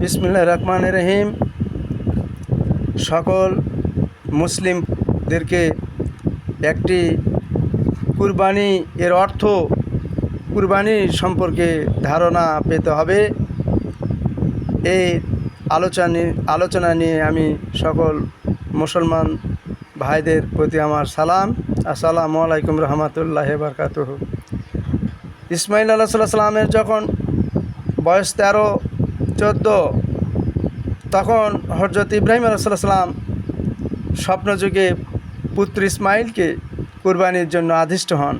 বিসমুল্লাহ রহমান রহিম। সকল মুসলিমদেরকে একটি কুরবানি, এর অর্থ কুরবানি সম্পর্কে ধারণা পেতে হবে। এই আলোচনা আলোচনা নিয়ে আমি সকল মুসলমান ভাইদের প্রতি আমার সালাম। আসসালামু আলাইকুম রহমতুল্লাহ বারকাতুহ। ইসমাইল আল্লাহ সাল্লাহ সাল্লামের যখন বয়স তেরো চোদ্দ। তখন হজরত ইব্রাহিম সাল্লাম স্বপ্নযুগে পুত্র ইসমাইলকে কুরবানির জন্য আদিষ্ট হন।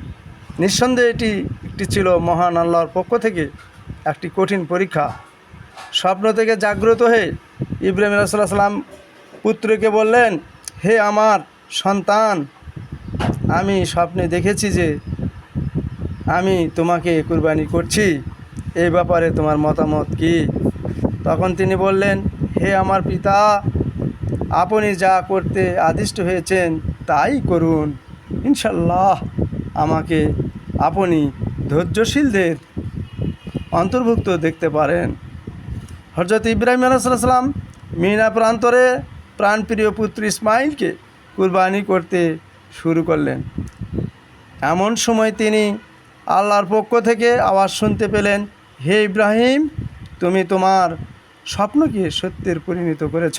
নিঃসন্দেহে এটি একটি ছিল মহান আল্লাহর পক্ষ থেকে একটি কঠিন পরীক্ষা। স্বপ্ন থেকে জাগ্রত হয়ে ইব্রাহিম সাল্লাম পুত্রকে বললেন, হে আমার সন্তান, আমি স্বপ্নে দেখেছি যে আমি তোমাকে কুরবানি করছি। এই ব্যাপারে তোমার মতামত কি? তখন তিনি বললেন, হে আমার পিতা, আপনি যা করতে আদিষ্ট হয়েছেন তাই করুন। ইনশাল্লাহ আমাকে আপনি ধৈর্যশীলদের অন্তর্ভুক্ত দেখতে পারেন। হজরত ইব্রাহিম আলাইসাল্লাম মিনা প্রান্তরে প্রাণপ্রিয় পুত্র ইসমাইলকে কুরবানি করতে শুরু করলেন। এমন সময় তিনি আল্লাহর পক্ষ থেকে আওয়াজ শুনতে পেলেন, হে ইব্রাহিম, তুমি তোমার স্বপ্নকে সত্যের পরিণত করেছ।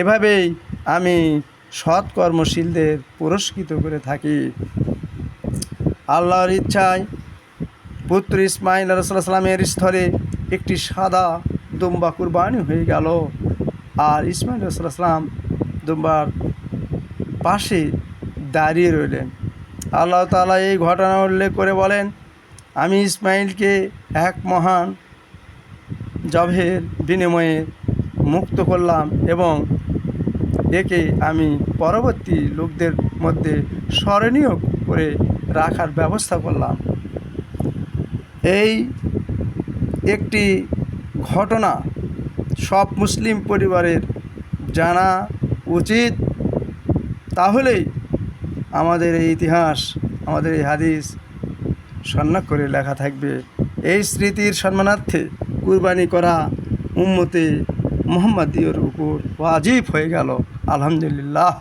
এভাবেই আমি সৎ কর্মশীলদের পুরস্কৃত করে থাকি। আল্লাহর ইচ্ছায় পুত্র ইসমাইল সাল্লামের স্থলে একটি সাদা দুম্বা কুরবানি হয়ে গেল। আর ইসমাইল সাল্লাম দুম্বার পাশে দাঁড়িয়ে রইলেন। আল্লাহ তালা এই ঘটনা উল্লেখ করে বলেন, আমি ইসমাইলকে এক মহান জবের বিনিময়ে মুক্ত করলাম এবং একে আমি পরবর্তী লোকদের মধ্যে স্মরণীয় করে রাখার ব্যবস্থা করলাম। এই একটি ঘটনা সব মুসলিম পরিবারের জানা উচিত। তাহলেই আমাদের এই ইতিহাস, আমাদের এই হাদিস সন্ন্যাক করে লেখা থাকবে। এই স্মৃতির সম্মানার্থে কুরবানি করা উম্মতে মোহাম্মদীয়র উপর ওয়াজিব হয়ে গেল আলহামদুলিল্লাহ